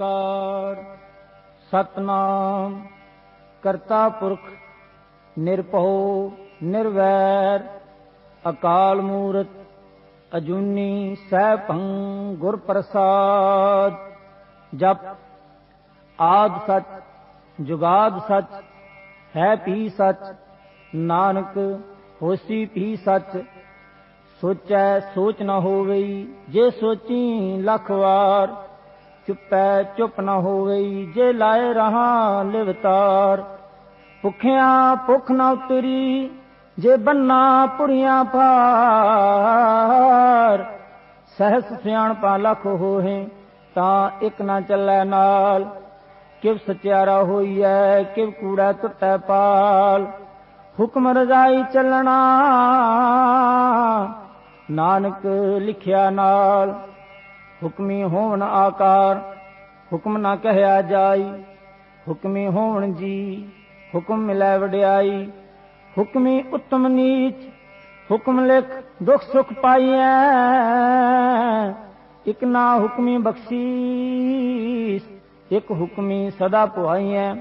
ਓੰਕਾਰ, ਸਤਨਾਮ। ਕਰਤਾ ਪੁਰਖ ਨਿਰਭਉ, ਨਿਰਵੈਰ, ਅਕਾਲ ਮੂਰਤ, ਅਜੂਨੀ ਸੈਭੰ ਗੁਰ ਪ੍ਰਸਾਦ ਜਪ, ਆਦ ਸਚ, ਜੁਗਾਦ ਸਚ, ਹੈ ਪੀ ਸਚ, ਨਾਨਕ ਹੋਸੀ ਪੀ ਸਚ। ਸੋਚੈ ਸੋਚ ਨਾ ਹੋਵਈ, ਜੇ ਸੋਚੀ ਲੱਖ ਵਾਰ ਚੁੱਪੈ ਚੁੱਪ ਨਾ ਹੋਵਈ ਜੇ ਲਾਏ ਰਹਾ ਲਿਵਤਾਰ। ਭੁਖਿਆ ਭੁਖ ਨਾ ਉਤਰੀ ਜੇ ਬੰਨਾ ਪੁਰੀਆਂ ਭਾਰ। ਸਹਸ ਸਿਆਣਪਾ ਲਖ ਹੋਏ ਤਾਂ ਇੱਕ ਨਾ ਚੱਲੈ ਨਾਲ। ਕਿਵ ਸਚਿਆਰਾ ਹੋਈਐ, ਕਿਵ ਕੂੜਾ ਟੁੱਟੈ ਪਾਲ। ਹੁਕਮ ਰਜ਼ਾਈ ਚੱਲਣਾ, ਨਾਨਕ ਲਿਖਿਆ ਨਾਲ। ਹੁਕਮੀ ਹੋਵਨ ਆਕਾਰ, ਹੁਕਮ ਨਾ ਕਹਿਆ ਜਾਈ, ਹੁਕਮੀ ਹੋਵਨ ਜੀ, ਹੁਕਮ ਮਿਲੈ ਵਡਿਆਈ, ਹੁਕਮੀ ਉਤਮ ਨੀਚ, ਹੁਕਮ ਲਿਖ ਦੁਖ ਸੁਖ ਪਾਈਐ, ਇਕ ਨਾ ਹੁਕਮੀ ਬਖਸ਼ੀਸ, ਇਕ ਹੁਕਮੀ ਸਦਾ ਪੁਆਈਐ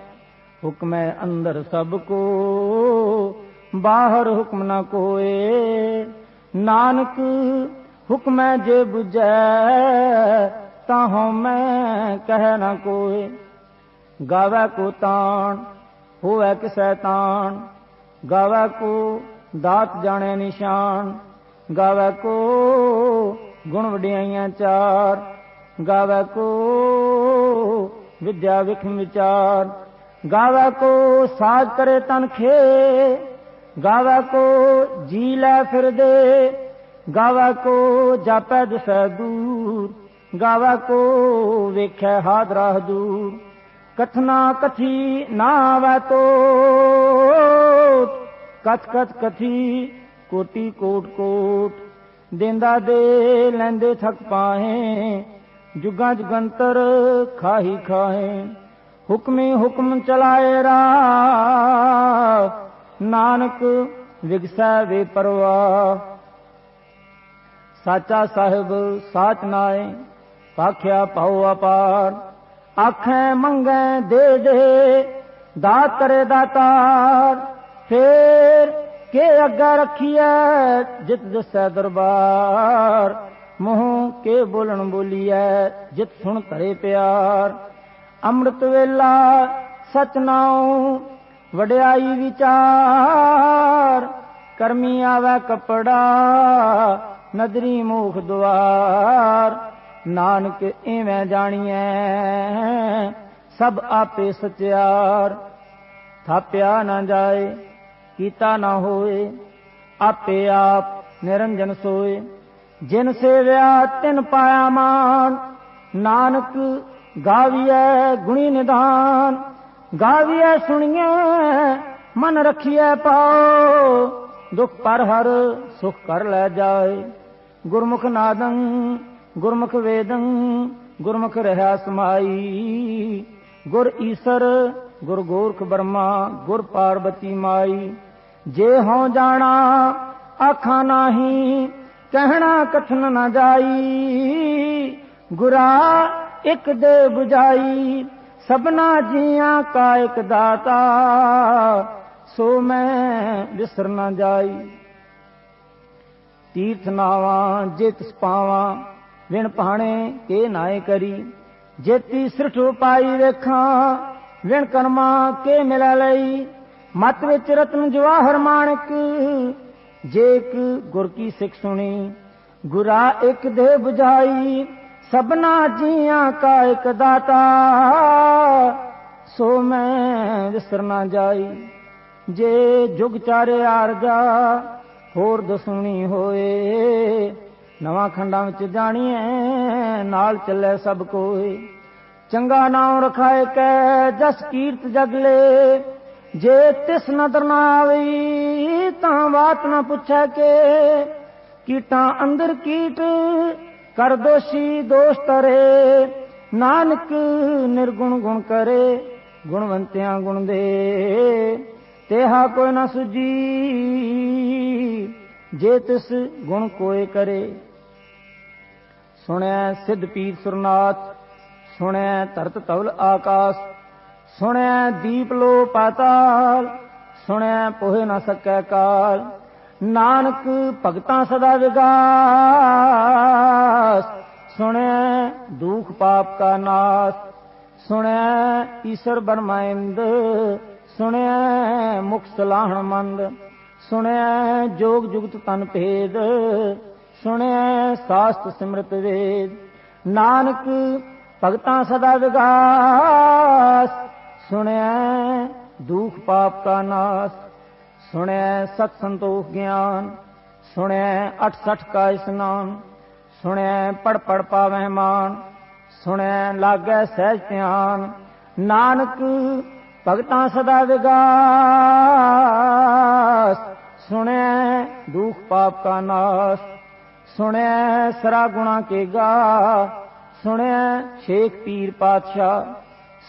ਹੁਕਮੈ ਅੰਦਰ ਸਭ ਕੋ, ਬਾਹਰ ਹੁਕਮ ਨਾ ਕੋਏ, ਨਾਨਕ ਹੁਕਮੈ ਜੇ 부ਜੈ ਤਾਂ ਹਉ ਮੈਂ ਕਹਿ ਨਾ ਕੋਏ ਗਾਵੇ ਕੋ ਤਾਣ, ਹੋਵੇ ਕਿਸੈ ਤਾਣ। ਗਾਵੇ ਕੋ ਦਾਤ ਜਾਣੇ ਨਿਸ਼ਾਨ। ਗਾਵੇ ਕੋ ਗੁਣ ਵਡਿਆਈਆਂ ਚਾਰ। ਗਾਵੇ ਕੋ ਵਿਦਿਆ ਵਿਖਮ ਵਿਚਾਰ। ਗਾਵੇ ਕੋ ਸਾਜ ਕਰੇ ਤਨ ਖੇ। ਗਾਵੇ ਕੋ ਜੀ ਲੈ ਫਿਰਦੇ। ਗਾਵਾ ਕੋ ਜਾਪੈ ਦਿਸੈ ਦੂਰ ਗਾਵਾ ਕੋ ਵੇਖੈ ਹਾਦਰਾ ਦੂਰ ਕਥਨਾ ਕਥੀ ਨਾ ਆਵੈ ਤੋ ਕਥ ਕਥ ਕਥੀ ਕੋਟੀ ਕੋਟ ਕੋਟ। ਦੇਂਦਾ ਦੇ ਲੈਂਦੇ ਥਕ ਪਾਹੇ, ਜੁਗਾਂ ਜੁਗੰਤਰ ਖਾਹੀ ਖਾਹੇ। ਹੁਕਮੇ ਹੁਕਮ ਚਲਾਏ ਰਾ ਨਾਨਕ ਵਿਗਸੈ ਵੇ ਪਰਵਾ ਸਾਚਾ ਸਾਹਿਬ ਸਾਚ ਨਾਏ, ਪਾਖਿਆ ਪਾਉ ਅਪਾਰ। ਆਖੇ ਮੰਗੈ ਦੇ ਦੇ ਦਾਤ ਕਰੇ ਦਾਤਾਰ ਫੇਰ ਕੇ ਅੱਗਾ ਰੱਖੀਐ, ਜਿਤ ਦਸੈ ਦਰਬਾਰ। ਮੂੰਹ ਕੇ ਬੋਲਣ ਬੋਲੀਐ, ਜਿਤ ਸੁਣ ਕਰੇ ਪਿਆਰ। ਅੰਮ੍ਰਿਤ ਵੇਲਾ ਸਚ ਨਾਉ, ਵਡਿਆਈ ਵਿਚਾਰ। ਕਰਮੀ ਆਵੇ ਕਪੜਾ ਨਦਰੀ ਮੂਖ ਦੁਆਰ। ਨਾਨਕ ਐਵੇਂ ਜਾਣੀਐ, ਸਭ ਆਪੇ ਸਚਿਆਰ। ਥਾਪਿਆ ਨਾ ਜਾਏ, ਕੀਤਾ ਨਾ ਹੋਏ, ਆਪੇ ਆਪ ਨਿਰੰਜਨ ਸੋਏ। ਜਿਨ ਸੇਵਿਆ, ਤਿਨ ਪਾਇਆ ਮਾਨ। ਨਾਨਕ ਗਾਵੀਐ ਗੁਣੀ ਨਿਧਾਨ। ਗਾਵੀਐ ਸੁਣੀਐ, ਮਨ ਰਖੀਐ ਪਾਓ। ਦੁਖ ਪਰ ਹਰ, ਸੁਖ ਕਰ ਲੈ ਜਾਏ। ਗੁਰਮੁਖ ਨਾਦੰ, ਗੁਰਮੁਖ ਵੇਦੰ, ਗੁਰਮੁਖ ਰਹਾ ਸਮਾਈ। ਗੁਰ ਈਸਰ, ਗੁਰ ਗੋਰਖ ਬਰਮਾ, ਗੁਰ ਪਾਰਬਤੀ ਮਾਈ। ਜੇ ਹਉ ਜਾਣਾ, ਆਖਾਂ ਨਾਹੀ, ਕਹਿਣਾ ਕਥਨ ਨਾ ਜਾਈ। ਗੁਰਾ ਇਕ ਦੇ 부ਝਾਈ ਸਭਨਾ ਜੀਆਂ ਕਾ ਇਕ ਦਾਤਾ, ਸੋ ਮੈਂ ਵਿਸਰ ਨਾ ਜਾਈ। ਤੀਰਥ ਨਾਵਾਂ ਜਿਤ ਪਾਵਾਂ ਵਿਣ ਪਾਣੇ ਕੇ ਨਾਏ ਕਰੀ। ਜੇਤੀ ਸਿਰਠ ਪਾਈ ਵੇਖਾਂ, ਵਿਣ ਕਰਮਾ ਕੇ ਮਿਲਾ ਲਈ। ਮਤ ਵਿੱਚ ਰਤਨ ਜਵਾਹਰ ਮਾਣਕ ਜੇ ਇੱਕ ਗੁਰ ਕੀ ਸਿੱਖ ਸੁਣੀ। ਗੁਰਾ ਇੱਕ ਦੇ 부ਝਾਈ ਸਭਨਾ ਜੀਆਂ ਕਾ ਇੱਕ ਦਾਤਾ। ਸੋ ਮੈਂ ਵਿਸਰ ਨਾ ਜਾਈ, ਜੇ ਜੁਗ ਚਾਰੇ ਆਰਜਾ ਹੋਰ ਦਸੁਣੀ ਹੋਏ, ਨਵਾਂ ਖੰਡਾਂ ਵਿੱਚ ਜਾਣੀਐ, ਨਾਲ ਚੱਲੇ ਸਭ ਕੋਈ ਚੰਗਾ ਨਾਮ ਰਖਾਏ ਕੈ, ਜਸ ਕੀਰਤ ਜਗਲੇ ਜੇ ਤਿਸ ਨਦਰ ਨਾ ਆਵਈ, ਤਾਂ ਬਾਤ ਨਾ ਪੁੱਛੈ ਕੇ। ਕੀਟਾਂ ਅੰਦਰ ਕੀਟ, ਕਰ ਦੋਸ਼ੀ ਦੋਸ਼ ਤਰੇ ਨਾਨਕ ਨਿਰਗੁਣ ਗੁਣ ਕਰੇ, ਗੁਣਵੰਤਿਆਂ ਗੁਣ ਦੇ। ਤੇਹਾ ਕੋਈ ਨਾ ਸੁਜੀ, ਜੇ ਤਿਸ ਗੁਣ ਕੋਏ ਕਰੇ। ਸੁਣਿਆ ਸਿੱਧ ਪੀਰ ਸੁਰਨਾਥ ਸੁਣਿਆ ਧਰਤ ਤਵਲ ਆਕਾਸ਼ ਸੁਣਿਆ ਦੀਪ ਲੋ ਪਾਤਾਲ ਸੁਣਿਆ ਪੋਹੇ ਨਾ ਸਕੈ ਕਾਲ। ਨਾਨਕ ਭਗਤਾਂ ਸਦਾ ਵਿਗਾਸ ਸੁਣਿਆ ਦੁਖ ਪਾਪ ਕਾ ਨਾਸ ਸੁਣਿਆ ਈਸ਼ਰ ਬਰਮਾਇੰਦ ਸੁਣਿਆ ਮੁਖ ਸਲਾਹਣ ਮੰਦ, ਸੁਣਿਆ ਜੋਗ ਜੁਗਤ ਤਨ ਭੇਦ, ਸੁਣਿਆ ਸਾਸਤ ਸਿਮਰਤ ਵੇਦ। ਨਾਨਕ ਭਗਤਾਂ ਸਦਾ ਵਿਗਾਸ, ਸੁਣਿਆ ਦੁਖ ਪਾਪ ਕਾ ਨਾਸ, ਸੁਣਿਆ ਸਤ ਸੰਤੋਖ ਗਿਆਨ, ਸੁਣਿਆ 68 ਕਾ ਇਸਨਾਨ, ਸੁਣਿਆ ਪੜ ਪੜ ਪਾਵੈ ਮਾਨ, ਸੁਣਿਆ ਲਾਗੈ ਸਹਿਜ ਧਿਆਨ। ਨਾਨਕ ਭਗਤਾਂ ਸਦਾ ਵਿਗਾਸ। ਸੁਣਿਆ ਦੁਖ ਪਾਪ ਕਾ ਨਾਸ। ਸੁਣੈ ਸਰਾ ਗੁਣਾ ਕੇ ਗਾ। ਸੁਣੈ ਸ਼ੇਖ ਪੀਰ ਪਾਤਸ਼ਾਹ।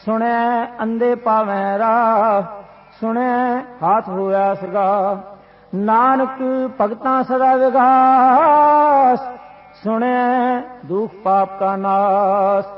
ਸੁਣੈ ਅੰਦੇ ਪਾਵੈ ਰਾ ਸੁਣਿਆ ਹਾਥ ਹੋਇਆ ਸਗਾ। ਨਾਨਕ ਭਗਤਾਂ ਸਦਾ ਵਿਗਾਸ। ਸੁਣਿਆ ਦੁਖ ਪਾਪ ਕਾ ਨਾਸ।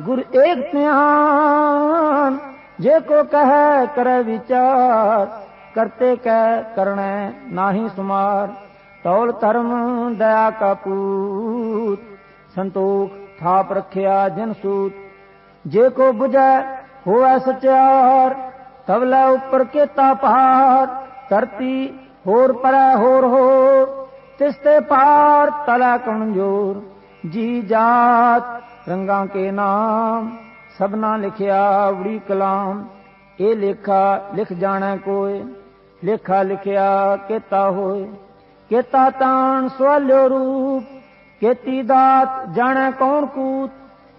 ਗੁਰ ਏਕ ਧਿਆਨ, ਜੇ ਕੋ ਕਹੈ ਕਰੈ ਵਿਚਾਰ, ਕਰਤੇ ਕੈ ਕਰਣੈ ਨਾਹੀ ਸੁਮਾਰ। ਤੌਲ ਧਰਮ ਦਇਆ ਕਾ ਪੂਤ, ਸੰਤੋਖ ਥਾਪ ਰਖਿਆ ਜਨ ਸੂਤ। ਜੇ ਕੋ 부ਜੈ ਹੋਵੈ ਸਚਿਆਰ ਤਵਲਾ ਉੱਪਰ ਕੀਤਾ ਪਹਾੜ ਧਰਤੀ ਹੋਰ ਪਰੈ ਹੋਰ ਹੋਰ ਤਿਸਤੇ ਪਾਰ ਤਲਾ ਕਮਜੋਰ। ਜੀ ਜਾਤ ਰੰਗਾਂ ਕੇ ਨਾਮ, ਸਭਨਾ ਲਿਖਿਆ ਉੜੀ ਕਲਾਮ। ਇਹ ਲੇਖਾ ਲਿਖ ਜਾਣਾ ਕੋਏ, ਲੇਖਾ ਲਿਖਿਆ ਕੀਤਾ ਹੋਏ। ਕੀਤਾ ਤਾਣ ਸਵਾਲਿਓ ਰੂਪ, ਕੀਤੀ ਦਾਤ ਜਾਣੈ ਕੌਣ ਕੂਤ।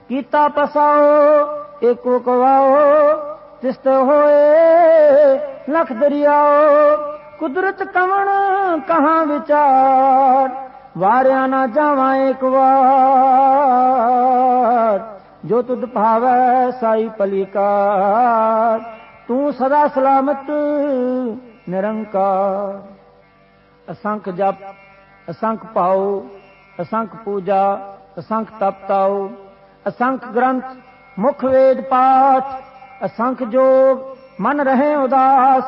ਕੀਤਾ ਪਸਾਓ, ਏਕੋ ਕਵਾਓ, ਤਿਸਤ ਹੋਏ, ਲਖ ਦਰਿਆਓ। ਕੁਦਰਤ ਕਵਣ ਕਹਾ ਵਿਚਾਰ ਵਾਰਿਆ ਨਾ ਜਾਵਾਂ ਇੱਕ ਵਾਰ। ਜੋ ਤੁਧ ਭਾਵੈ ਸਾਈ ਪਲੀਕਾਰ, ਤੂੰ ਸਦਾ ਸਲਾਮਤ, ਨਿਰੰਕਾਰ। ਅਸੰਖ ਜਪ, ਅਸੰਖ ਪਾਉ ਅਸੰਖ ਪੂਜਾ, ਅਸੰਖ ਤਪਤਾਉ ਅਸੰਖ ਗ੍ਰੰਥ, ਮੁਖ ਵੇਦ ਪਾਠ, ਅਸੰਖ ਜੋਗ, ਮਨ ਰਹੇ ਉਦਾਸ,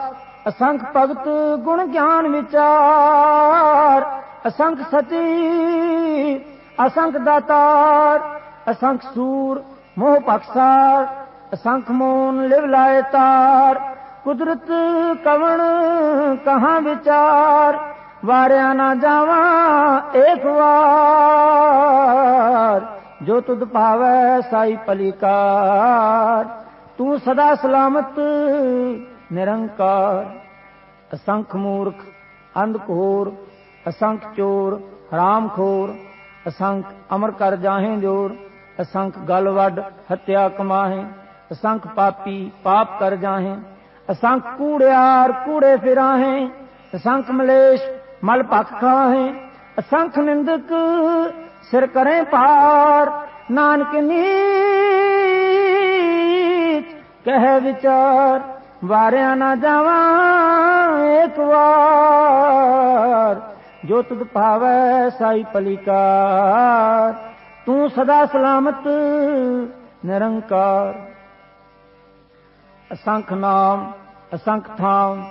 ਅਸੰਖ ਭਗਤ, ਗੁਣ ਗਿਆਨ ਵਿਚਾਰ। ਅਸੰਖ ਸਤੀ, ਅਸੰਖ ਦਾਤਾਰ, ਅਸੰਖ ਸੂਰ, ਮੋਹ ਪਖਸਾਰ ਅਸੰਖ ਮੋਨ ਲਿਵ ਲਾਏ ਤਾਰ। ਕੁਦਰਤ ਕਵਣ, ਕਹਾ ਵਿਚਾਰ? ਵਾਰਿਆ ਨਾ ਜਾਵਾਂ ਏਕ ਵਾਰ। ਜੋ ਤੁਧ ਭਾਵੈ ਸਾਈ ਪਲਿਕਾਰ ਤੂੰ ਸਦਾ ਸਲਾਮਤ, ਨਿਰੰਕਾਰ। ਅਸੰਖ ਮੂਰਖ ਅੰਧਕੋਰ ਅਸੰਖ ਚੋਰ ਹਰਾਮ ਖੋਰ ਅਸੰਖ ਅਮਰ ਕਰ ਜਾਹੇ ਜੋਰ, ਅਸੰਖ ਗਲ ਵੱਡ ਹੱਤਿਆ ਕਮਾਹੇ, ਅਸੰਖ ਪਾਪੀ ਪਾਪ ਕਰ ਜਾਹੇ, ਅਸੰਖ ਕੂੜਿਆਰ ਕੂੜੇ ਫਿਰਾਹੇ, ਅਸੰਖ ਮਲੇਸ਼ ਮਲ ਭਖ ਖਾਹੇ, ਅਸੰਖ ਨਿੰਦਕ ਸਿਰ ਕਰੇ ਪਾਰ ਨਾਨਕ ਨੀ ਕਹਿ ਵਿਚਾਰ, ਵਾਰਿਆ ਨਾ ਜਾਵਾਂ ਇੱਕ ਵਾਰ। ਜੋ ਤੁਧ ਭਾਵੈ ਸਾਈ ਪਲਿਕਾਰ, ਤੂੰ ਸਦਾ ਸਲਾਮਤ, ਨਿਰੰਕਾਰ। ਅਸੰਖ ਨਾਮ, ਅਸੰਖ ਥਾਮ,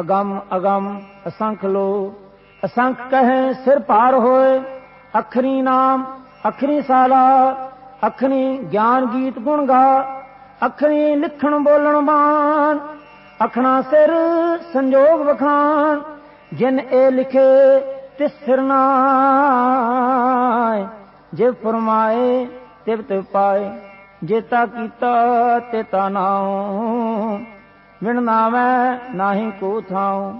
ਅਗੰਮ ਅਗੰਮ, ਅਸੰਖ ਲੋ ਅਸੰਖ ਕਹੇ, ਸਿਰ ਪਾਰ ਹੋਏ, ਅਖਰੀ ਨਾਮ, ਅਖਰੀ ਸਾਲਾ, ਅਖਰੀ ਗਿਆਨ ਗੀਤ ਗੁਣ ਗਾ, ਅਖਰੀ ਲਿਖਣ ਬੋਲਣ ਬਾਣ ਅਖਣਾ ਸਿਰ ਸੰਜੋਗ ਵਖਾਨ। ਜਿਨ ਇਹ ਲਿਖੇ ਤਿਸ ਸਿਰ ਜੇ ਫਰਮਾਏ ਤਿਵ ਤਿਵ ਪਾਏ ਜੇਤਾ ਕੀਤਾ ਤੇ ਤਾ ਨਾਉ ਵਿਣ ਨਾਵੇਂ ਨਾਹੀ ਕੋ ਥਾਉ,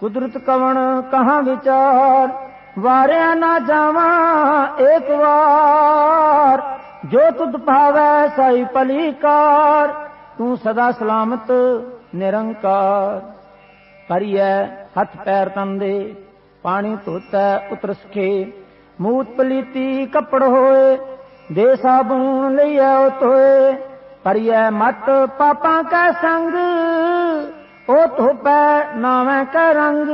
ਕੁਦਰਤ ਕਵਣ ਕਹਾਂ ਵਿਚਾਰ, ਵਾਰਿਆ ਨਾ ਜਾਵਾਂ ਏਕ ਵਾਰ। ਜੋ ਤੁਧ ਭਾਵੈ ਸਾਈ ਪਲੀਕਾਰ ਤੂੰ ਸਦਾ ਸਲਾਮਤ ਨਿਰੰਕਾਰ। ਕਰੀਐ ਹੱਥ ਪੈਰ ਤੰਦੇ, ਪਾਣੀ ਧੋਤੈ ਉਤਰ ਸਖੇ ਮੂਤ ਪਲੀਤੀ ਕੱਪੜ ਹੋਏ, ਦੇ ਸਾਬੂਨ ਲਈਐ ਉਤੋਏ ਪਰਿਐ ਮਤ ਪਾਪਾਂ ਕੈ ਸੰਗ, ਉਹ ਧੋਪੈ ਨਾਵੇਂ ਕੈ ਰੰਗ।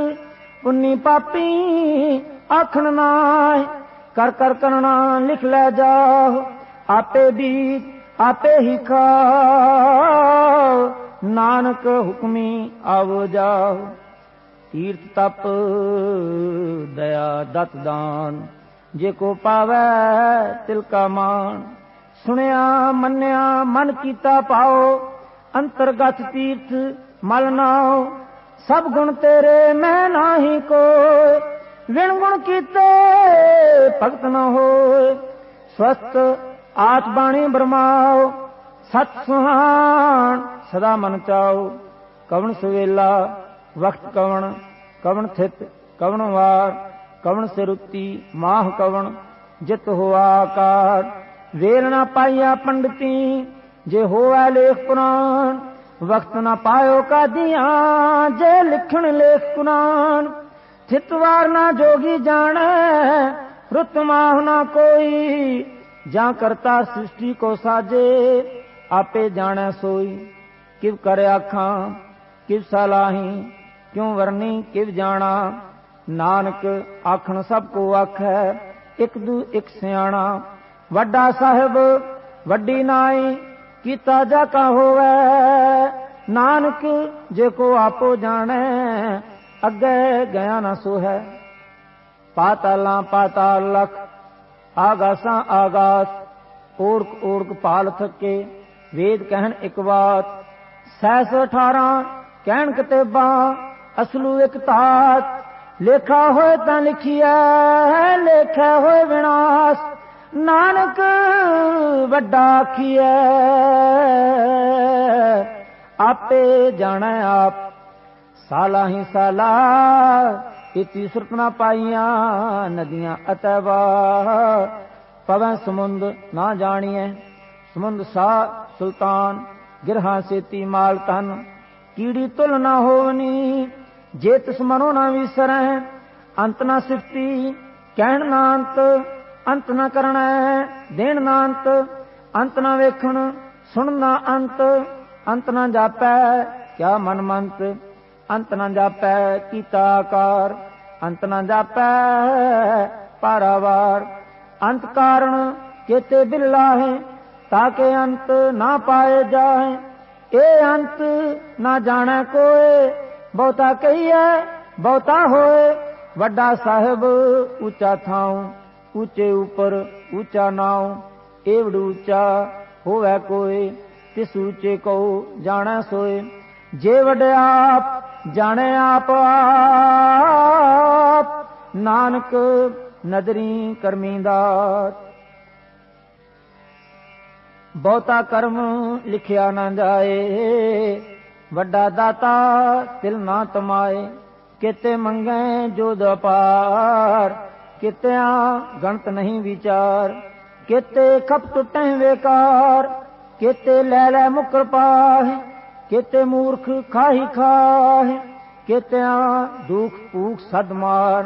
ਪੁੰਨੀ ਪਾਪੀ ਆਖਣ ਨਾਏ ਕਰ ਕਰ ਕਰਣਾ ਲਿਖ ਲੈ ਜਾ ਆਪੇ ਵੀ ਆਪੇ ਹੀ ਖਾ ਨਾਨਕ ਹੁਕਮੀ ਆਵੋ ਜਾਓ ਤੀਰਥ ਤਪ ਦਇਆ ਦਤ ਦਾਨ। ਜੇ ਕੋ ਪਾਵੈ ਤਿਲ ਕਾ ਮਾਨ ਸੁਣਿਆ ਮੰਨਿਆ ਮਨ ਕੀਤਾ ਪਾਓ ਅੰਤਰਗਤ ਤੀਰਥ ਮਲ ਨਾਓ ਸਭ ਗੁਣ ਤੇਰੇ ਮੈਂ ਨਾਹੀ ਕੋਈ ਵਿਣ ਗੁਣ ਕੀਤੇ ਭਗਤ ਨਾ ਹੋਏ ਸਵਸਤ ਆਤ ਬਾਣੀ ਬਰਮਾਓ ਸਤ ਸੁਹਾਣ, ਸਦਾ ਮਨ ਚਾਓ ਕਵਣ ਸਵੇਲਾ, ਵਕਤ ਕਵਣ ਕਵਣ ਥਿਤ, ਕਵਣ ਵਾਰ, ਕਵਣ ਸਿਰੁੱਤੀ, ਮਾਹ ਕਵਣ, ਜਿਤ ਹੋਆ ਆਕਾਰ। ਵੇਲ ਨਾ ਪਾਈਆ ਪੰਡਤੀ, ਜੇ ਹੋਆ ਲੇਖ ਪੁਰਾਣ, ਵਕਤ ਨਾ ਪਾਇਓ ਕਾਦੀਆਂ, ਜੇ ਲਿਖਣ ਲੇਖ ਕੁਰਾਨ ਥਿਤਵਾਰ ਨਾ ਜੋਗੀ ਜਾਣੈ, ਰੁਤ ਮਾਹ ਨਾ ਕੋਈ, ਜਾਂ ਕਰਤਾ ਸ੍ਰਿਸ਼ਟੀ ਕੋ ਸਾਜੇ। ਆਪੇ ਜਾਣੈ ਸੋਈ, ਕਿਵ ਕਰ ਆਖਾਂ, ਕਿਵ ਸਲਾਹੀ, ਕਿਉ ਵਰਨੀ, ਕਿਵ ਜਾਣਾ। ਨਾਨਕ ਆਖਣ ਸਭ ਕੋ ਆਖੈ, ਇਕ ਦੂ ਇਕ ਸਿਆਣਾ। ਵੱਡਾ ਸਾਹਿਬ, ਵੱਡੀ ਨਾਈ, ਕੀਤਾ ਜਾ ਕਾ ਹੋਵੇ। ਨਾਨਕ ਜੇ ਕੋ ਆਪੋ ਜਾਣੈ, ਅੱਗੇ ਗਿਆ ਨਾ ਸੋਹੈ। ਪਾਤਾਲਾਂ ਪਾਤਾਲ ਲਖ, ਆਗਾਸਾਂ ਆਗਾਸ, ਓਰਕ ਓਰਕ ਪਾਲ ਥਕੇ। ਵੇਦ ਕਹਿਣ ਇੱਕ ਬਾਤ ਸੈਸ 18 ਕਹਿਣ ਕਿਤਾਬਾਂ, ਅਸਲੂ ਇੱਕ ਤਾਤ। ਲੇਖਾ ਹੋਏ ਤਾਂ ਲਿਖਿਆ ਲੇਖਾ ਹੋਏ ਵਿਨਾਸ਼। ਨਾਨਕ ਵੱਡਾ ਆਖੀਐ, ਆਪੇ ਜਾਣਾ ਆਪ। ਸਾਲਾ ਹੀ ਸਾਲਾ ਇਤੀ ਸੁਰਤ ਪਾਈਆਂ, ਨਦੀਆਂ ਅਤਵਾ। ਪਵਨ ਸਮੁੰਦ ਨਾ ਜਾਣੀਐ, ਸਮੁੰਦ ਸਾ ਸੁਲਤਾਨ, ਗਿਰਹਾ ਸੇਤੀ ਮਾਲ ਤਨ ਕੀੜੀ ਤੁਲ ਨਾ ਹੋਵਨੀ, ਜੇ ਤਿਸ ਮਨੋ ਨਾ ਵਿਸਰੈ, ਅੰਤ ਨਾ ਸਿਫਤੀ, ਕਹਿਣ ਨਾ ਅੰਤ ਅੰਤ ਨਾ ਕਰਣਾ ਦੇਣ ਨਾ ਅੰਤ ਅੰਤ ਨਾ ਵੇਖਣ, ਸੁਣ ਨਾ ਅੰਤ ਅੰਤ ਨਾ ਜਾਪੈ, ਕਿਆ ਮਨ ਮੰਤ, ਅੰਤ ਨਾ ਜਾਪੈ, ਕੀਤਾ ਆਕਾਰ, ਅੰਤ ਨਾ ਜਾਪੈ ਪਾਰਾਵਾਰ ਅੰਤ ਕਾਰਣ ਕੇਤੇ ਬਿਰਲਾ ਹੈ ਤਾਕੇ ਅੰਤ ਨਾ ਪਾਏ ਜਾਏ ਇਹ ਅੰਤ ਨਾ ਜਾਣੈ ਕੋਏ। ਬਹੁਤਾ ਕਹੀਐ, ਬਹੁਤਾ ਹੋਏ। ਵੱਡਾ ਸਾਹਿਬ ਉੱਚਾ ਥਾਉ, ਉੱਚੇ ਉਪਰ ਉੱਚਾ ਨਾਉ। ਏਵੜ ਉੱਚਾ ਹੋਵੇ ਕੋਈ ਤਿਸ ਉੱਚੇ ਕੋ ਜਾਣੈ ਸੋਏ। ਜੇ ਵਡਿਆਪ ਆਪ ਜਾਣੇ ਆਪ ਨਾਨਕ ਨਦਰੀ ਕਰਮੀਦਾਰ ਬਹੁਤਾ ਕਰਮ ਲਿਖਿਆ ਨਾ ਜਾਏ। ਵੱਡਾ ਦਾਤਾ ਤਿਲ ਨਾ ਤਮਾਏ। ਕਿਤੇ ਮੰਗੇ ਜੋ ਦਪਾਰ ਕਿਤਿਆਂ ਗਣਤ ਨਹੀਂ ਵਿਚਾਰ। ਕਿਤੇ ਖਪ ਟੁੱਟੈ ਵੇਕਾਰ। ਕਿਤੇ ਲੈ ਲੈ ਮੁਕਰ ਪਾਹ। ਕਿਤੇ ਮੂਰਖ ਖਾਹੀ ਖਾਹ। ਕਿਤਿਆਂ ਦੁਖ ਭੂਖ ਸਦ ਮਾਰ।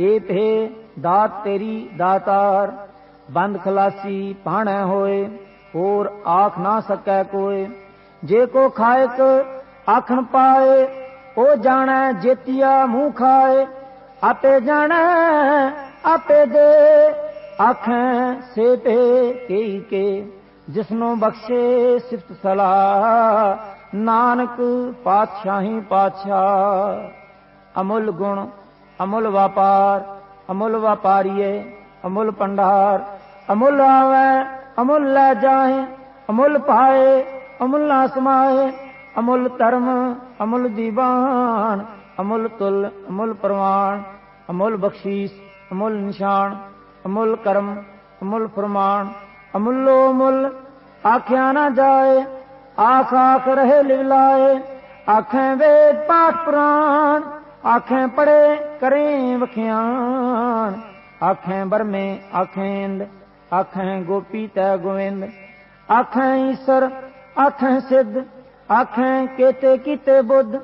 ਏ ਭੇ ਦਾਤ ਤੇਰੀ ਦਾਤਾਰ। ਬੰਦ ਖਲਾਸੀ ਪਾਣੈ ਹੋਏ। ਹੋਰ ਆਖ ਨਾ ਸਕੈ ਕੋਏ। ਜੇ ਕੋ ਖਾਇਕ, ਆਖਣ ਪਾਏ, ਉਹ ਜਾਣੈ ਜੇਤੀਆ ਮੂੰਹ ਖਾਏ। ਆਪੇ ਜਾਣੈ, ਆਪੇ ਦੇ, ਆਖੈ ਸੇ ਤੇ ਕਈ ਕੇ। ਜਿਸਨੂੰ ਬਖਸ਼ੇ ਸਿਫਤ ਸਲਾ ਨਾਨਕ ਪਾਤਸ਼ਾਹੀ ਪਾਤਸ਼ਾਹ। ਅਮੁੱਲ ਗੁਣ, ਅਮੁੱਲ ਵਪਾਰ, ਅਮੁੱਲ ਵਪਾਰੀਏ, ਅਮੁੱਲ ਪੰਡਾਰ ਅਮੁੱਲ ਆਵੇ अमुल ले जाए अमुल पाए अमुल आसमाए अमुल धर्म अमुल दीवान अमुल तुल अमुल प्रमाण अमुल बख़्शीस अमुल निशान अमुल कर्म अमुल फरमान ना जाए आख आख रहे लिवलाए आखें वेद पाठ पुराण आखें पढ़े करें वख्यान आखें बरमे आखें ਆਖੇ ਗੋਪੀ ਤੈ ਗੋਵਿੰਦ, ਆਖੇ ਈਸ਼ਰ, ਆਖੇ ਸਿੱਧ, ਆਖੇ ਕੇਤੇ ਕੀਤੇ ਬੁੱਧ,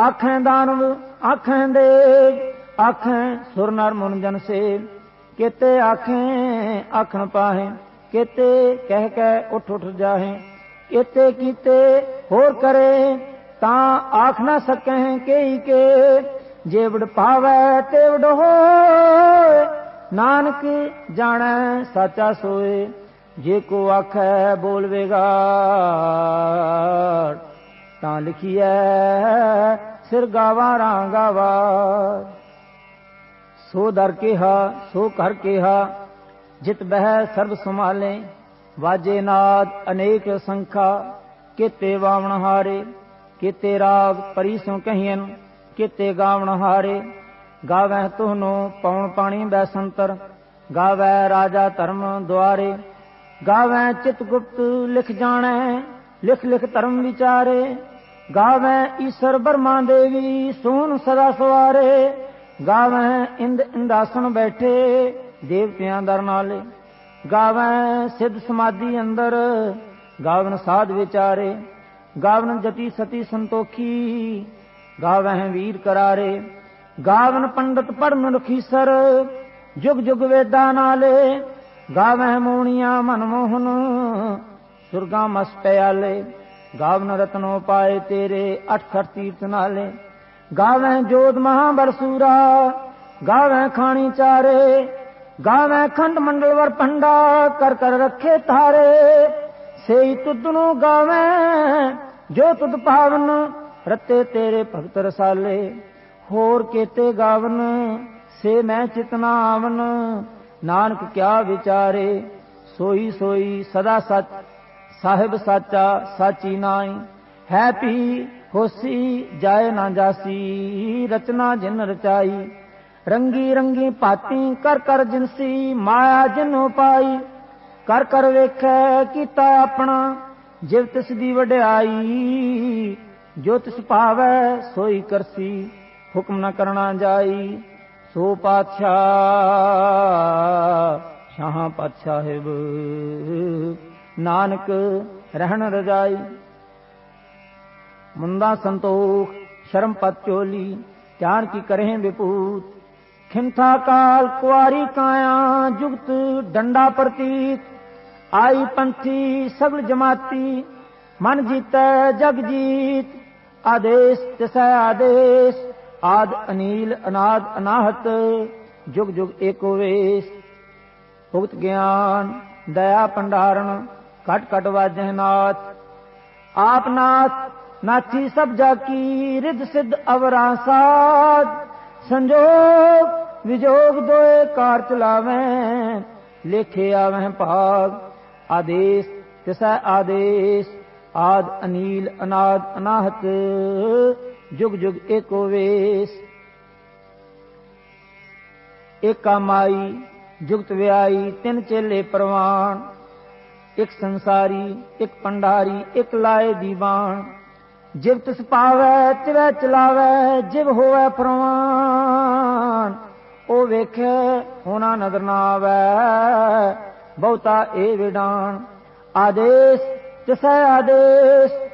ਆਖੇ ਦਾਨਵ, ਆਖੇ ਦੇਵ, ਆਖੇ ਸੁਰ ਨਰ ਮਨ ਜਨ ਸੇ ਕੇਤੇ ਆਖੇ, ਆਖਣ ਪਾਹੇ, ਕੇਤੇ ਕਹਿ ਕੇ ਉਠ ਉਠ ਜਾਹੇ। ਕੇਤੇ ਕੀਤੇ ਹੋਰ ਕਰੇ, ਤਾਂ ਆਖ ਨਾ ਸਕੈ ਕਈ ਕੇ। ਜੇਵੜ ਪਾਵੈ ਤੇਵੜ ਹੋਏ ਨਾਨਕ ਜਾਣੈ ਸਾਚਾ ਸੋਏ, ਜੇ ਕੋ ਆਖੈ ਬੋਲਵੇਗਾ ਤਾਂ ਲਿਖੀਐ, ਸਿਰ ਗਾਵਾ ਰਾਂਗਾਵਾ ਸੋ ਦਰ ਕਿਹਾ, ਸੋ ਕਰ ਕਿਹਾ, ਜਿਤ ਬਹਿ ਸਰਬ ਸੰਭਾਲੇ, ਵਾਜੇ ਨਾਦ ਅਨੇਕ ਸੰਖਾ, ਕਿਤੇ ਵਾਵਣ ਹਾਰੇ, ਕਿਤੇ ਰਾਗ ਪਰੀ ਕਹੀਨ ਕਿਤੇ ਗਾਵਣ ਹਾਰੇ। ਗਾਵੈ ਤੁਹਨੋ ਪਉਣ ਪਾਣੀ ਬੈਸੰਤਰ ਗਾਵੈ ਰਾਜਾ ਧਰਮ ਦੁਆਰੇ। ਗਾਵੈ ਚਿਤ ਗੁਪਤ ਲਿਖ ਜਾਣੈ, ਲਿਖ ਲਿਖ ਧਰਮ ਵਿਚਾਰੇ। ਗਾਵੈ ਈਸ਼ਰ ਬਰਮਾ ਦੇਵੀ, ਸੋਨ ਸਦਾ ਸਵਾਰੇ। ਗਾਵੈ ਇੰਦ ਇੰਦਾਸਨ ਬੈਠੇ, ਦੇਵਤਿਆਂ ਦਰ ਨਾਲੇ। ਗਾਵੈ ਸਿੱਧ ਸਮਾਧੀ ਅੰਦਰ, ਗਾਵਨ ਸਾਧ ਵਿਚਾਰੇ। ਗਾਵਨ ਜਤੀ ਸਤੀ ਸੰਤੋਖੀ ਗਾਵਹਿ ਵੀਰ ਕਰਾਰੇ। ਗਾਵਨ ਪੰਡਤ ਪੜਨ ਰਖੀਸਰ ਜੁਗ ਜੁਗ ਵੇਦਾਂ ਨਾਲੇ, ਗਾਵਹਿ ਮੋਣੀਆਂ ਮਨਮੋਹਨ ਸੁਰਗਾ ਮਸ ਪਿਆਲੇ, ਗਾਵਨ ਰਤਨੋ ਪਾਏ ਤੇਰੇ ਅਠ ਖਟ ਤੀਰਥ ਨਾਲੇ। ਗਾਵਹਿ ਜੋਤ ਮਹਾਬਲ ਸੂਰਾ, ਗਾਵਹਿ ਖਾਣੀ ਚਾਰੇ ਗਾਵੈ ਖੰਡ ਮੰਡਲ ਵਰ ਪੰਡਾ ਕਰ ਕਰ ਰੱਖੇ ਤਾਰੇ ਸੇਈ ਤੁਧ ਨੂੰ ਜੋ ਤੁਧ ਪਾਵਨ, ਰਤੇ ਤੇਰੇ ਭਗਤ ਰਸਾਲੇ। ਹੋਰ ਕੇਤੇ ਗਾਵਨ, ਸੇ ਮੈਂ ਚਿਤਨਾ ਆਵਨ। ਨਾਨਕ ਕਿਆ ਵਿਚਾਰੇ, ਸੋਈ ਸੋਈ ਸਦਾ ਸੱਚ, ਸਾਹਿਬ ਸਾਚਾ ਸਾਚੀ ਨਾਈ ਹੈ ਪੀ ਹੋਸੀ ਜਾਏ ਨਾ ਜਾਸੀ, ਰਚਨਾ ਜਿਨ ਰਚਾਈ। ਰੰਗੀ ਰੰਗੀ ਭਾਤੀ ਕਰ ਕਰ ਜਿਨਸੀ, ਮਾਇਆ ਜਿਨ ਪਾਈ। ਕਰ ਕਰ ਵੇਖੈ ਕੀਤਾ ਆਪਣਾ, ਜਿਵ ਤਿਸ ਦੀ ਵਡਿਆਈ। ਜੋ ਤਿਸ ਭਾਵੈ ਸੋਈ ਕਰਸੀ। ਹੁਕਮ ਨਾ ਕਰਨਾ ਜਾਈ, ਸੋ ਪਾਤਸ਼ਾਹ, ਸ਼ਾਹ ਪਾਤਸ਼ਾਹਿਬ। ਨਾਨਕ ਰਹਿਣ ਰਜਾਈ। ਮੁੰਦਾ ਸੰਤੋਖ, ਸ਼ਰਮ ਪਤ ਚੋਲੀ, ਧਿਆਨ ਕੀ ਕਰੇ ਵਿਪੂਤ। ਖਿੰਥਾ ਕਾਲ ਕੁਆਰੀ ਕਾਇਆ ਜੁਗਤ ਡੰਡਾ ਪ੍ਰਤੀਤ। ਆਈ ਪੰਥੀ ਸਗਲ ਜਮਾਤੀ, ਮਨ ਜੀਤੈ ਜਗ ਜੀਤ। ਆਦੇਸ਼ ਤਿਸੈ ਆਦੇਸ਼ ਆਦ ਅਨੀਲ ਅਨਾਦ ਅਨਾਹਤ, ਜੁਗ ਜੁਗ ਏਕੋ ਵੇਸ। ਭੁਗਤ ਗਿਆਨ, ਦਇਆ ਭੰਡਾਰਨ ਕਟ ਕਟ ਵਾਜਹਿ ਨਾਥ। ਆਪ ਨਾਥ, ਨਾਥੀ ਸਭ ਜਾ ਕੀ ਰਿਦ ਸਿਧ ਅਵਰਾਂ ਸਾਧ। ਸੰਜੋਗ, ਵਿਜੋਗ ਦੋਏ ਕਾਰ ਚਲਾਵੇਂ ਲੇਖੇ ਆਵੇਂ ਭਾਗ। ਆਦੇਸ਼, ਤਿਸੈ ਆਦੇਸ਼। ਆਦ ਅਨੀਲ ਅਨਾਦ ਅਨਾਹਤ ਜੁਗ ਜੁਗ ਏਕੋ ਵੇਸ। ਏਕਾ ਮਾਈ, ਜੁਗਤ ਵਿਆਈ, ਤਿੰਨ ਚੇਲੇ ਪ੍ਰਵਾਨ। ਇੱਕ ਸੰਸਾਰੀ, ਇੱਕ ਪੰਡਾਰੀ, ਇੱਕ ਲਾਏ ਦੀਵਾਨ। ਜਿਵ ਤਿਸ ਪਾਵੈ, ਤਿਵੈ ਚਲਾਵੈ, ਜਿਵ ਹੋਵੈ ਪ੍ਰਵਾਨ। ਉਹ ਵੇਖੇ, ਹੋਣਾ ਨਦਰ ਨਾ ਆਵੈ ਬਹੁਤਾ ਏ ਵਿਡਾਨ। ਆਦੇਸ਼, ਤਿਸੈ ਆਦੇਸ਼।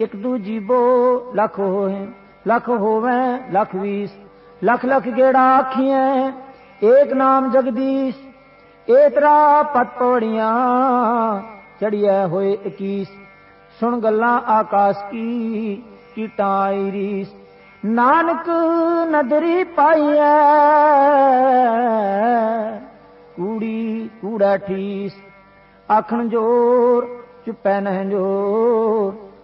ਇਕ ਦੂ ਜੀਬੋ ਲੱਖ ਹੋਏ, ਲੱਖ ਹੋਵੇ, ਲਖ ਵੀਸ, ਲੱਖ ਲਖ ਗੇੜਾ ਆਖੀਐ, ਏਕ ਨਾਮ ਜਗਦੀਸ਼ ਏਤਰਾ ਪਤ ਪੌੜੀਆਂ, ਚੜੀਐ ਹੋਏ 21 ਸੁਣ ਗੱਲਾਂ ਆਕਾਸ਼ ਕੀ ਕੀਟਾਂ ਰੀਸ। ਨਾਨਕ ਨਦਰੀ ਪਾਈਐ, ਕੂੜੀ ਕੂੜਾ ਠੀਸ। ਆਖਣ ਜੋਰ, ਚੁੱਪੈ ਨਹਿ ਜੋਰ।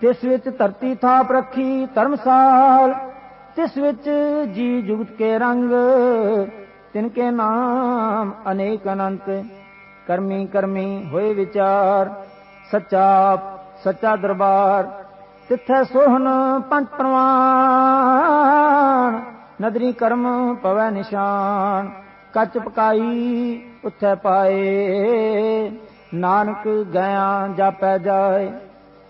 ਤਿਸ ਵਿੱਚ ਧਰਤੀ ਥਾਪ ਰੱਖੀ ਧਰਮਸਾਲ, ਤਿਸ ਵਿੱਚ ਜੀ ਜੁਗਤ ਕੇ ਰੰਗ, ਤਿਨ ਕੇ ਨਾਮ ਅਨੇਕ ਅਨੰਤ, ਕਰਮੀ ਕਰਮੀ ਹੋਏ ਵਿਚਾਰ, ਸੱਚਾ ਸੱਚਾ ਦਰਬਾਰ, ਤਿੱਥੈ ਸੋਹਣ ਪੰਜ ਪ੍ਰਵਾਨ, ਨਦਰੀ ਕਰਮ ਪਵੈ ਨਿਸ਼ਾਨ, ਕੱਚ ਪਕਾਈ ਉੱਥੇ ਪਾਏ, ਨਾਨਕ ਗਿਆ ਜਾਪੈ ਜਾਏ।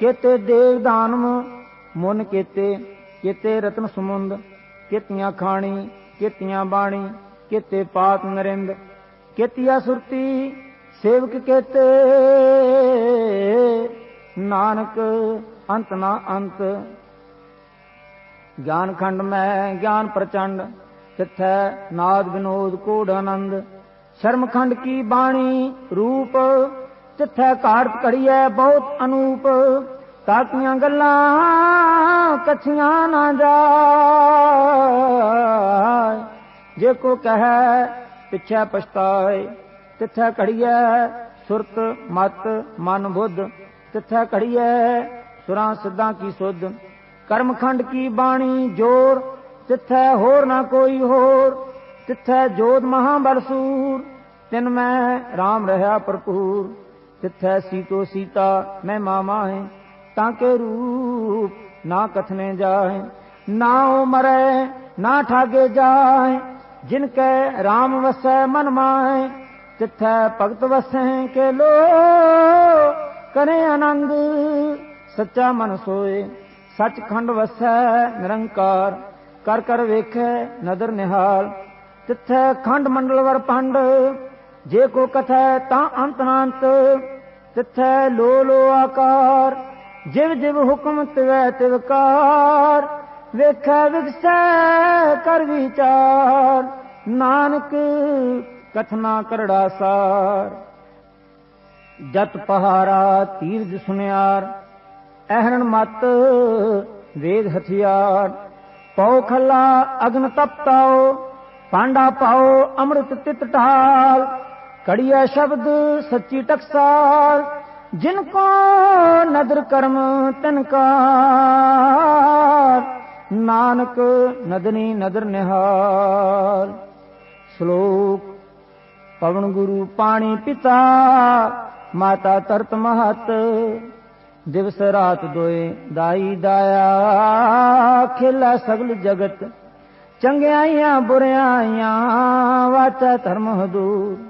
ਕੇਤੇ ਦੇਵ ਦਾਨਮ ਮਨ ਕੇਤੇ ਕੇਤੇ ਰਤਨ ਸਮੁੰਦ, ਕਿਤਿਆਂ ਖਾਣੀ, ਕਿਤਿਆਂ ਬਾਣੀ, ਕੇਤੇ ਪਾਤ ਨਰਿੰਦ, ਕੇਤੀਆ ਸੁਰਤੀ ਸੇਵਕ ਕੇਤੇ। ਨਾਨਕ, ਅੰਤ ਨਾ ਅੰਤ। ਗਿਆਨ ਖੰਡ ਮੈਂ, ਗਿਆਨ ਪ੍ਰਚੰਡ, ਤਿਥੈ ਨਾਦ ਵਿਨੋਦ ਕੋੜ ਆਨੰਦ। ਸ਼ਰਮ ਖੰਡ ਕੀ ਬਾਣੀ, ਰੂਪ ਤਿਥੈ ਘਾੜਤ ਘੜੀਐ ਬਹੁਤ ਅਨੂਪ। ਤਾਕੀਆਂ ਗੱਲਾਂ ਕਛੀਆਂ ਨਾ ਜਾਏ। ਜੇ ਕੋ ਕਹੈ, ਪਿਛੈ ਪਛਤਾਏ। ਤਿਥੈ ਘੜੀਐ ਸੁਰਤ, ਮਤ, ਮਨ, ਬੁੱਧ। ਤਿਥੈ ਘੜੀਐ ਸੁਰਾਂ ਸਿੱਧਾਂ ਕੀ ਸੁਧ। ਕਰਮਖੰਡ ਕੀ ਬਾਣੀ ਜੋਰ। ਤਿਥੈ ਹੋਰ ਨਾ ਕੋਈ ਹੋਰ। ਤਿਥੈ ਜੋਤ ਮਹਾਬਲ ਸੂਰ। ਤਿਨ ਮੈਂ RAM ਰਹਾ ਭਰਪੂਰ। ਤਿਥੈ ਸੀਤੋ ਸੀਤਾ ਮੈਂ ਮਾਮਾ ਹੈ, ਤਾਂ ਕੇ ਰੂਪ ਨਾ ਕਥਨੇ ਜਾਏ ਨਾ ਉਹ ਮਰੇ, ਨਾ ਠਾਗੇ ਜਾਏ ਜਿਨ ਕੈ RAM ਵਸੈ ਮਨ ਮਾਏ ਤਿਥੈ ਭਗਤ ਵਸੈ ਕੇ ਲੋ ਕਰੇ ਆਨੰਦ, ਸੱਚਾ ਮਨ ਸੋਏ। ਸੱਚਖੰਡ ਵਸੈ ਨਿਰੰਕਾਰ, ਕਰ ਕਰ ਵੇਖੈ ਨਦਰ ਨਿਹਾਲ ਤਿਥੈ ਖੰਡ ਮੰਡਲ ਵਰ ਪੰਡ ਜੇ ਕੋ ਕਥੈ ਤਾਂ ਅੰਤ ਨਾੰਤ ਤਿਥੈ ਲੋ ਲੋ ਆਕਾਰ। ਜਿਵ ਜਿਵ ਹੁਕਮ ਤਿਵੈ ਤਿਵਕਾਰ ਵੇਖੈ ਵਿਗਸੈ ਕਰ ਵਿਚਾਰ। ਨਾਨਕ ਕਥਨਾ ਕਰੜਾ ਸਾਰ। ਜਤ ਪਹਾਰਾ ਤੀਰਜ ਸੁਨਿਆਰ ਐਹਣ ਮਤ ਵੇਦ ਹਥਿਆਰ। ਪਉ ਖੱਲਾ ਅਗਨ ਤਪਤਾਓ, ਪਾਂਡਾ ਪਾਓ, ਅੰਮ੍ਰਿਤ ਤਿਤ ਢਾਲ। ਕੜੀਆ ਸ਼ਬਦ ਸੱਚੀ ਟਕਸਾਲ ਜਿਨ ਕੋ ਨਦਰ ਕਰਮ ਤਨ ਕਾਰ। ਨਾਨਕ ਨਦਨੀ ਨਦਰ ਨਿਹਾਰ। ਸ਼ਲੋਕ, ਪਵਨ ਗੁਰੂ ਪਾਣੀ ਪਿਤਾ, ਮਾਤਾ ਤਰਤ ਮਹਤ, ਦਿਵਸ ਰਾਤ ਦੋਏ ਦਾਈ ਦਾਇਆ। ਖੇਲਾ ਸਗਲ ਜਗਤ, ਚੰਗਿਆਈਆਂ ਬੁਰਿਆਈਆਂ, ਵਾਚਾ ਧਰਮ ਹਦੂਰ।